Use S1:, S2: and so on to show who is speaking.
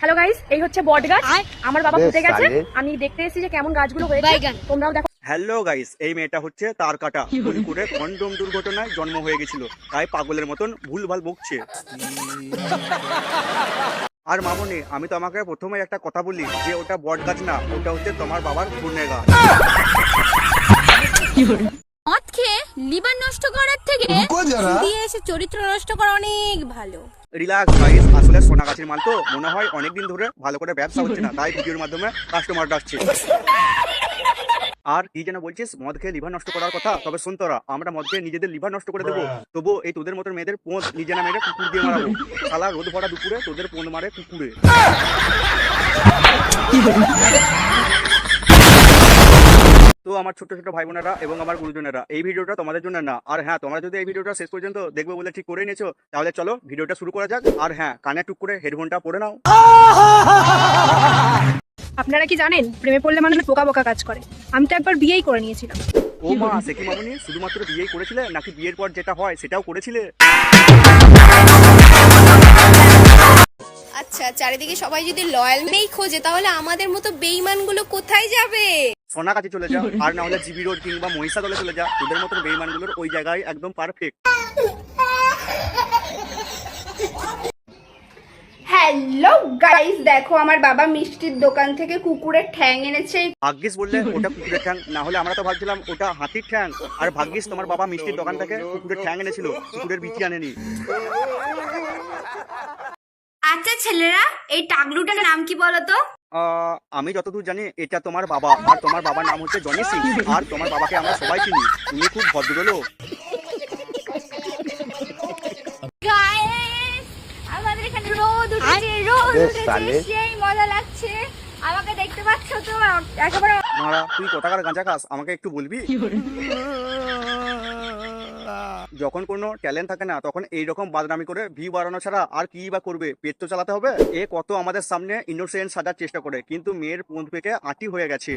S1: Hello guys এই হচ্ছে বট গাছ। আমার বাবা ফুটে গেছে। আমি দেখতে এসেছি যে কেমন গাছগুলো হয়েছে। তোমরাও দেখো।
S2: হ্যালো গাইস এই মেয়েটা হচ্ছে তার কাটা করে কন্ডম দুর্ঘটনায় জন্ম হয়ে গেছিল। তাই পাগলের মতন ভুলভাল বকছে। আর মামনি আমি তো আমাকে প্রথমে একটা কথা বলি যে ওটা বট গাছ না ওটা হচ্ছে তোমার বাবার পুণ্যের গাছ।
S3: লিভার নষ্ট করার থেকে দিয়ে এসে চরিত্র নষ্ট করা অনেক ভালো।
S2: রিল্যাক্স গাইস আসলে সোনা গাছের মাল তো। মনে হয় অনেক দিন ধরে ভালো করে ব্যবসা হচ্ছে না তাই ভিডিওর মাধ্যমে কাস্টমার আসছে। আর কি যেন বলছিস মদ খেয়ে লিভার নষ্ট করার কথা? তবে শুন তোরা আমরা মদ খেয়ে নিজেদের লিভার নষ্ট করে দেবো। তবু এই তোদের মতন মেয়েদের পোঁত নিজে না মেরে কুকুর দিয়ে মারাবো। শালা রোদ ভরা দুপুরে তোদের পোঁত মারে কুকুরে। আমার ছোট ছোট ভাই বোনেরা এবং আমার গুরুজনেরা। এই ভিডিওটা তোমাদের জন্য না। আর হ্যাঁ তোমরা যদি এই ভিডিওটা শেষ পর্যন্ত দেখবে বলে ঠিক করে নিয়েছো তাহলে চলো ভিডিওটা শুরু করা যাক। আর হ্যাঁ কানে টুক করে হেডফোনটা পরে নাও।
S1: আপনারা কি জানেন প্রেমে পড়লে মানুষ পোকা বোকা কাজ করে। আমি তো একবার বিয়েই করে নিয়েছিলাম।
S2: ও মা সে কি মামনি? শুধুমাত্র বিয়েই করেছিলে নাকি বিয়ের পর যেটা হয় সেটাও করেছিলে?
S3: আচ্ছা চারিদিকে সবাই যদি লয়াল নেই খোঁজে তাহলে আমাদের মতো বেইমানগুলো কোথায় যাবে?
S2: সোনা কাছে চলে যা আর না হলে জিবি রোড কিংবা মহিষা দলে চলে যা তোদের মতন বেইমানগুলোর ওই জায়গায় একদম পারফেক্ট
S4: হ্যালো গাইস দেখো আমার বাবা মিষ্টির দোকান থেকে কুকুরের ঠ্যাং এনেছে।
S2: ভাগ্যিস বললে ওটা কুকুরের ঠ্যাং না হলে আমরা তো ভাবছিলাম ওটা হাতির ঠ্যাং। আর ভাগ্যিস তোমার বাবা মিষ্টির দোকান থেকে কুকুরের ঠ্যাং এনেছিল কুকুরের বিচি আনেনি।
S4: আচ্ছা ছেলেরা এই টাগলুটার নাম কি বলো তো
S2: আহ, আমি যতদূর জানি এটা তোমার বাবা। আর তোমার বাবার নাম হচ্ছে জনি সিং। আর তোমার বাবাকে আমরা সবাই চিনি। উনি খুব ভদ্রলোক
S3: আমাদের এখানে রোদ উঠেছে রোদ উঠেছে সেই মজা লাগছে। আমাকে দেখতে পাচ্ছ তো? একেবারে
S2: মারা তুই কোথাকার গাঁজা খাস? আমাকে একটু বলবি? যখন কোনো ট্যালেন্ট থাকে না, তখন এইরকম বাদনামি করে ভিউ বাড়ানো ছাড়া আর কি বা করবে? পেট তো চালাতে হবে। এ কত আমাদের সামনে ইনোসেন্ট সাজার চেষ্টা করে, কিন্তু মেয়ের পন্থ পেটে আটি হয়ে গেছে।